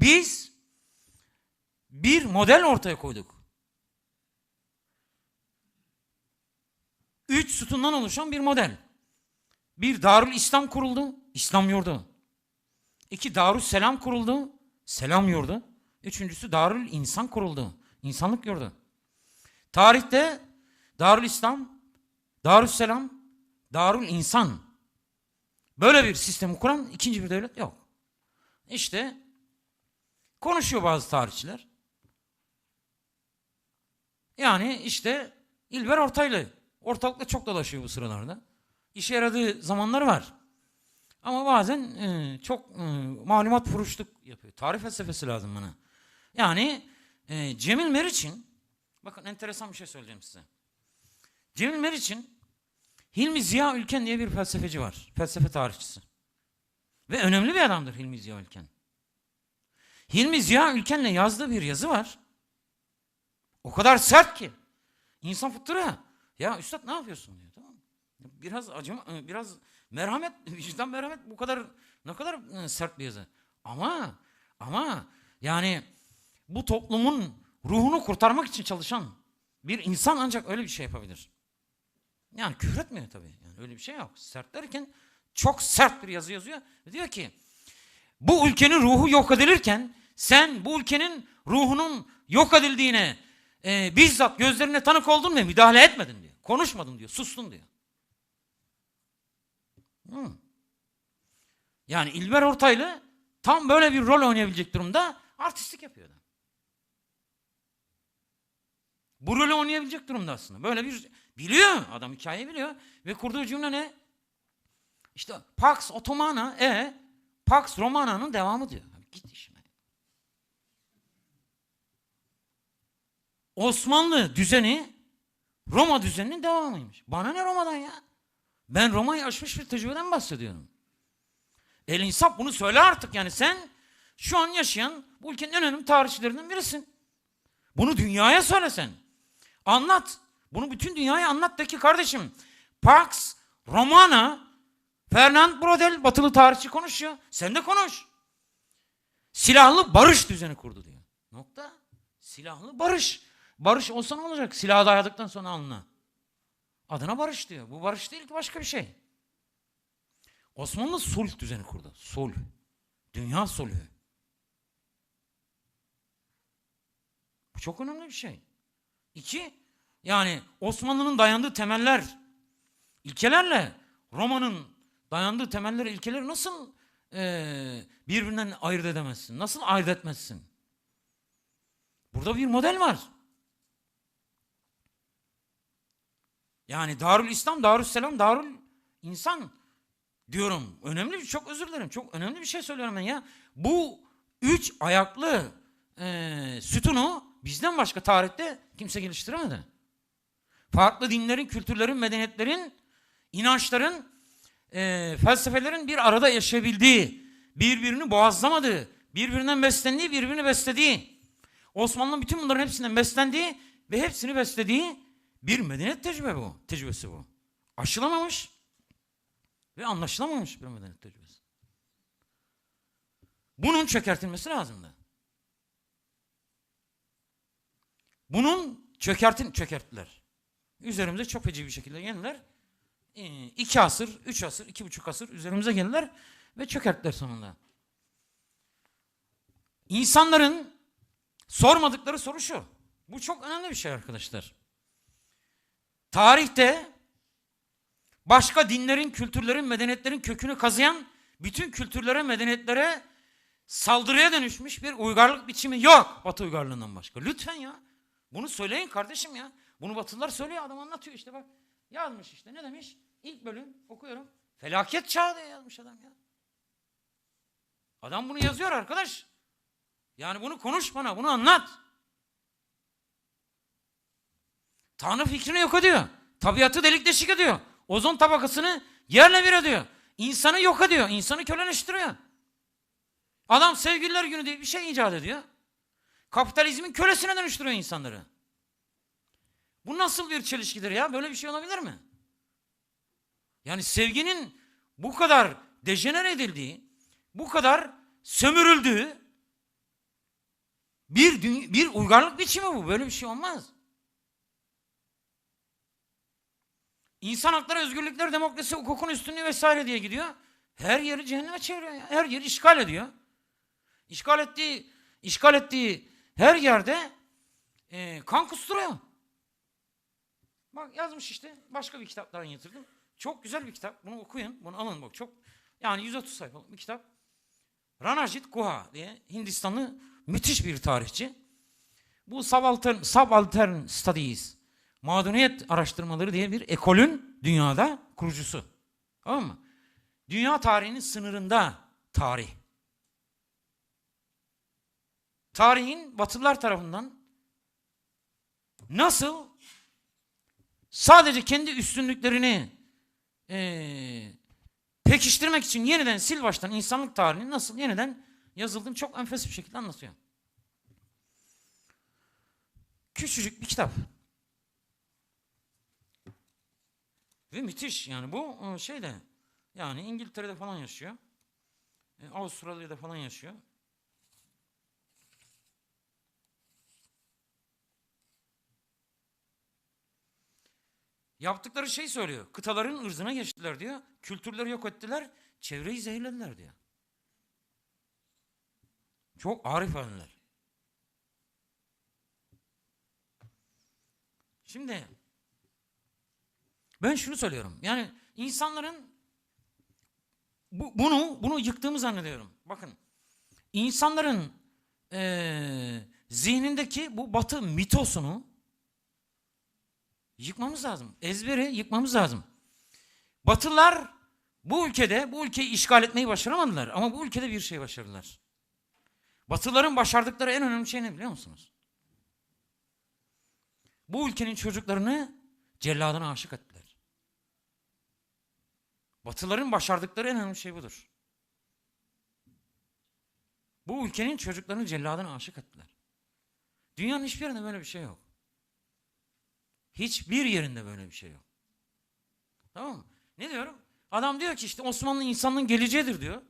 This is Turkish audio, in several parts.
Biz bir model ortaya koyduk. Üç sütundan oluşan bir model. Bir Darül İslam kuruldu, İslam yurdu. İki Darül Selam kuruldu, Selam yurdu. Üçüncüsü Darül İnsan kuruldu, insanlık yurdu. Tarihte Darül İslam, Darül Selam, Darül İnsan. Böyle bir sistemi kuran ikinci bir devlet yok. İşte konuşuyor bazı tarihçiler. Yani işte İlber Ortaylı ortalıkta çok dolaşıyor bu sıralarda. İşe yaradığı zamanları var. Ama bazen e, çok e, malumat furuşluk yapıyor. Tarih felsefesi lazım bana. Yani e, Cemil Meriç'in bakın enteresan bir şey söyleyeceğim size. Cemil Meriç'in Hilmi Ziya Ülken diye bir felsefeci var. Felsefe tarihçisi. Ve önemli bir adamdır Hilmi Ziya Ülken. Hilmi Ziya Ülken'le yazdığı bir yazı var. O kadar sert ki. İnsan fıttırıyor. Ya üstad ne yapıyorsun diyor. Tamam? Biraz acıma, e, biraz merhamet, vicdan merhamet bu kadar ne kadar e, sert bir yazı. Ama ama yani bu toplumun ruhunu kurtarmak için çalışan bir insan ancak öyle bir şey yapabilir. Yani küfür etmiyor tabii. Yani öyle bir şey yok. Sert derken çok sert bir yazı yazıyor. Diyor ki bu ülkenin ruhu yok edilirken sen bu ülkenin ruhunun yok edildiğine e, bizzat gözlerine tanık oldun ve müdahale etmedin diyor. Konuşmadın diyor. Sustun diyor. Hı. Yani İlber Ortaylı tam böyle bir rol oynayabilecek durumda artistlik yapıyor. Bu rolü oynayabilecek durumda aslında. Böyle bir biliyor adam hikayeyi biliyor ve kurduğu cümle ne? İşte Pax Ottomana e Pax Romana'nın devamı diyor. Git işine. Osmanlı düzeni Roma düzeninin devamıymış. Bana ne Roma'dan ya? Ben Roma'yı aşmış bir tecrübeden bahsediyorum. El insaf bunu söyle artık yani sen şu an yaşayan bu ülkenin en önemli tarihçilerinden birisin. Bunu dünyaya söylesen. Anlat. Bunu bütün dünyaya anlat de ki kardeşim. Pax Romana Fernand Brodel batılı tarihçi konuşuyor. Sen de konuş. Silahlı barış düzeni kurdu diyor. Nokta. Silahlı barış. Barış olsa ne olacak? Silahı dayadıktan sonra alnına. Adına barış diyor. Bu barış değil ki başka bir şey. Osmanlı sulh düzeni kurdu. Sulh. Dünya sulhü. Bu çok önemli bir şey. İki, yani Osmanlı'nın dayandığı temeller, ilkelerle Roma'nın dayandığı temeller, ilkeleri nasıl eee, birbirinden ayırt edemezsin? Nasıl ayırt etmezsin? Burada bir model var. Yani Darül İslam, Darül Selam, Darül İnsan diyorum. Önemli bir, çok özür dilerim. Çok önemli bir şey söylüyorum ben ya. Bu üç ayaklı eee sütunu bizden başka tarihte kimse geliştiremedi. Farklı dinlerin, kültürlerin, medeniyetlerin, inançların, eee, felsefelerin bir arada yaşayabildiği, birbirini boğazlamadığı, birbirinden beslendiği, birbirini beslediği, Osmanlı'nın bütün bunların hepsinden beslendiği ve hepsini beslediği bir medeniyet tecrübe bu, tecrübesi bu. Aşılamamış ve anlaşılamamış bir medeniyet tecrübesi. Bunun çökertilmesi lazımdı. Bunun çökertin çökerttiler. Üzerimize çok feci bir şekilde geldiler. Ee, iki asır, üç asır, iki buçuk asır üzerimize geldiler ve çökerttiler sonunda. İnsanların sormadıkları soru şu. Bu çok önemli bir şey arkadaşlar. Tarihte başka dinlerin, kültürlerin, medeniyetlerin kökünü kazıyan bütün kültürlere, medeniyetlere saldırıya dönüşmüş bir uygarlık biçimi yok Batı uygarlığından başka. Lütfen ya. Bunu söyleyin kardeşim ya. Bunu Batılılar söylüyor, adam anlatıyor işte bak. Yazmış işte ne demiş? İlk bölüm okuyorum. Felaket çağı diye yazmış adam ya. Adam bunu yazıyor arkadaş. Yani bunu konuş bana, bunu anlat. Tanrı fikrini yok ediyor. Tabiatı delik deşik ediyor. Ozon tabakasını yerle bir ediyor. İnsanı yok ediyor. İnsanı köleleştiriyor. Adam sevgililer günü diye bir şey icat ediyor. Kapitalizmin kölesine dönüştürüyor insanları. Bu nasıl bir çelişkidir ya? Böyle bir şey olabilir mi? Yani sevginin bu kadar dejenere edildiği, bu kadar sömürüldüğü Bir, bir uygarlık biçimi bu. Böyle bir şey olmaz. İnsan hakları, özgürlükler, demokrasi, hukukun üstünlüğü vesaire diye gidiyor. Her yeri cehenneme çeviriyor. ya. Her yeri işgal ediyor. İşgal ettiği, işgal ettiği her yerde e, kan kusturuyor. Bak yazmış işte. Başka bir kitaptan getirdim. Çok güzel bir kitap. Bunu okuyun. Bunu alın bak. Çok yani 130 sayfalık bir kitap. Ranajit Guha diye Hindistanlı müthiş bir tarihçi. Bu subaltern, subaltern studies, mağduriyet araştırmaları diye bir ekolün dünyada kurucusu. Tamam mı? Dünya tarihinin sınırında tarih. Tarihin Batılılar tarafından nasıl sadece kendi üstünlüklerini eee, pekiştirmek için yeniden sil baştan insanlık tarihinin nasıl yeniden yazıldığını çok enfes bir şekilde anlatıyor. Küçücük bir kitap. Ve müthiş yani bu e, şeyde yani İngiltere'de falan yaşıyor. E, Avustralya'da falan yaşıyor. Yaptıkları şey söylüyor. Kıtaların ırzına geçtiler diyor. Kültürleri yok ettiler. Çevreyi zehirlediler diyor. Çok ağır ifadeler. Şimdi ben şunu söylüyorum. Yani insanların bu, bunu bunu yıktığımı zannediyorum. Bakın insanların eee, zihnindeki bu batı mitosunu yıkmamız lazım. Ezberi yıkmamız lazım. Batılılar bu ülkede bu ülkeyi işgal etmeyi başaramadılar ama bu ülkede bir şey başardılar. Batılıların başardıkları en önemli şey ne biliyor musunuz? Bu ülkenin çocuklarını celladına aşık ettiler. Batıların başardıkları en önemli şey budur. Bu ülkenin çocuklarını celladına aşık ettiler. Dünyanın hiçbir yerinde böyle bir şey yok. Hiçbir yerinde böyle bir şey yok. Tamam mı? Ne diyorum? Adam diyor ki işte Osmanlı insanlığın geleceğidir diyor.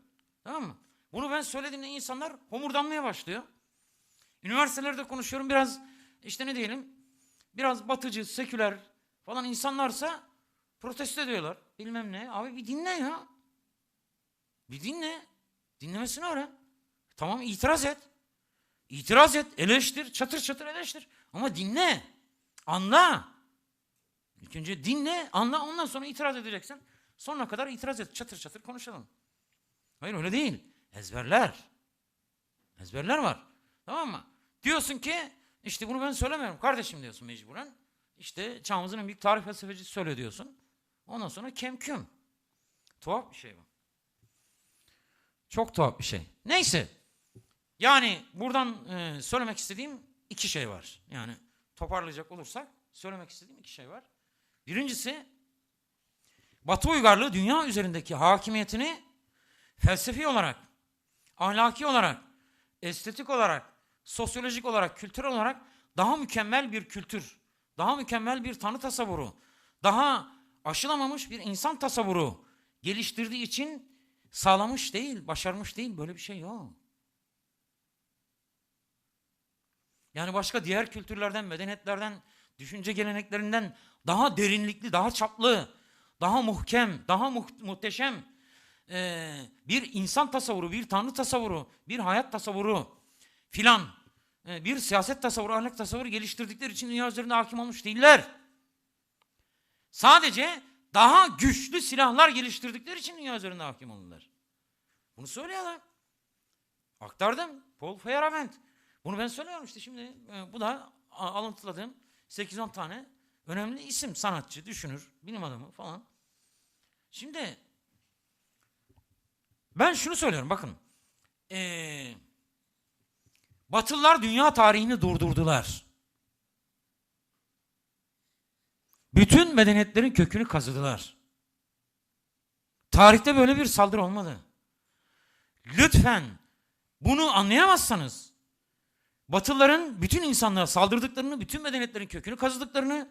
Tamam mı? Bunu ben söylediğimde insanlar homurdanmaya başlıyor. Üniversitelerde konuşuyorum biraz işte ne diyelim biraz batıcı, seküler falan insanlarsa protesto ediyorlar. Bilmem ne. Abi bir dinle ya. Bir dinle. Dinlemesini öğren. Tamam itiraz et. İtiraz et, eleştir, çatır çatır eleştir. Ama dinle. Anla. İlk önce dinle, anla ondan sonra itiraz edeceksin. Sonuna kadar itiraz et, çatır çatır konuşalım. Hayır öyle değil. Ezberler. Ezberler var. Tamam mı? Diyorsun ki işte bunu ben söylemiyorum kardeşim diyorsun mecburen. İşte çağımızın en büyük tarih felsefecisi söyle diyorsun. Ondan sonra kemküm. Tuhaf bir şey bu. Çok tuhaf bir şey. Neyse. Yani buradan e, söylemek istediğim iki şey var. Yani toparlayacak olursak söylemek istediğim iki şey var. Birincisi Batı uygarlığı dünya üzerindeki hakimiyetini felsefi olarak, ahlaki olarak, estetik olarak, sosyolojik olarak, kültürel olarak daha mükemmel bir kültür, daha mükemmel bir tanı tasavvuru, daha aşılamamış bir insan tasavvuru geliştirdiği için sağlamış değil, başarmış değil. Böyle bir şey yok. Yani başka diğer kültürlerden, medeniyetlerden, düşünce geleneklerinden daha derinlikli, daha çaplı, daha muhkem, daha muht- muhteşem bir insan tasavvuru, bir tanrı tasavvuru, bir hayat tasavvuru filan, bir siyaset tasavvuru, ahlak tasavvuru geliştirdikleri için dünya üzerinde hakim olmuş değiller. Sadece daha güçlü silahlar geliştirdikleri için dünya üzerinde hakim oldular. Bunu söylüyorlar. Aktardım. Paul Feyerabend. Bunu ben söylüyorum işte şimdi. e, bu da alıntıladığım 8-10 tane önemli isim. Sanatçı, düşünür, bilim adamı falan. Şimdi ben şunu söylüyorum bakın. Ee, Batılılar dünya tarihini durdurdular. Bütün medeniyetlerin kökünü kazıdılar. Tarihte böyle bir saldırı olmadı. Lütfen bunu anlayamazsanız Batılıların bütün insanlara saldırdıklarını, bütün medeniyetlerin kökünü kazıdıklarını,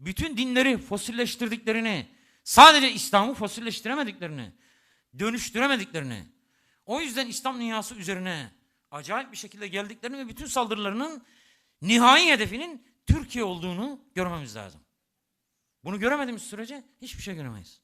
bütün dinleri fosilleştirdiklerini, sadece İslam'ı fosilleştiremediklerini, dönüştüremediklerini, o yüzden İslam dünyası üzerine acayip bir şekilde geldiklerini ve bütün saldırılarının nihai hedefinin Türkiye olduğunu görmemiz lazım. Bunu göremediğimiz sürece hiçbir şey göremeyiz.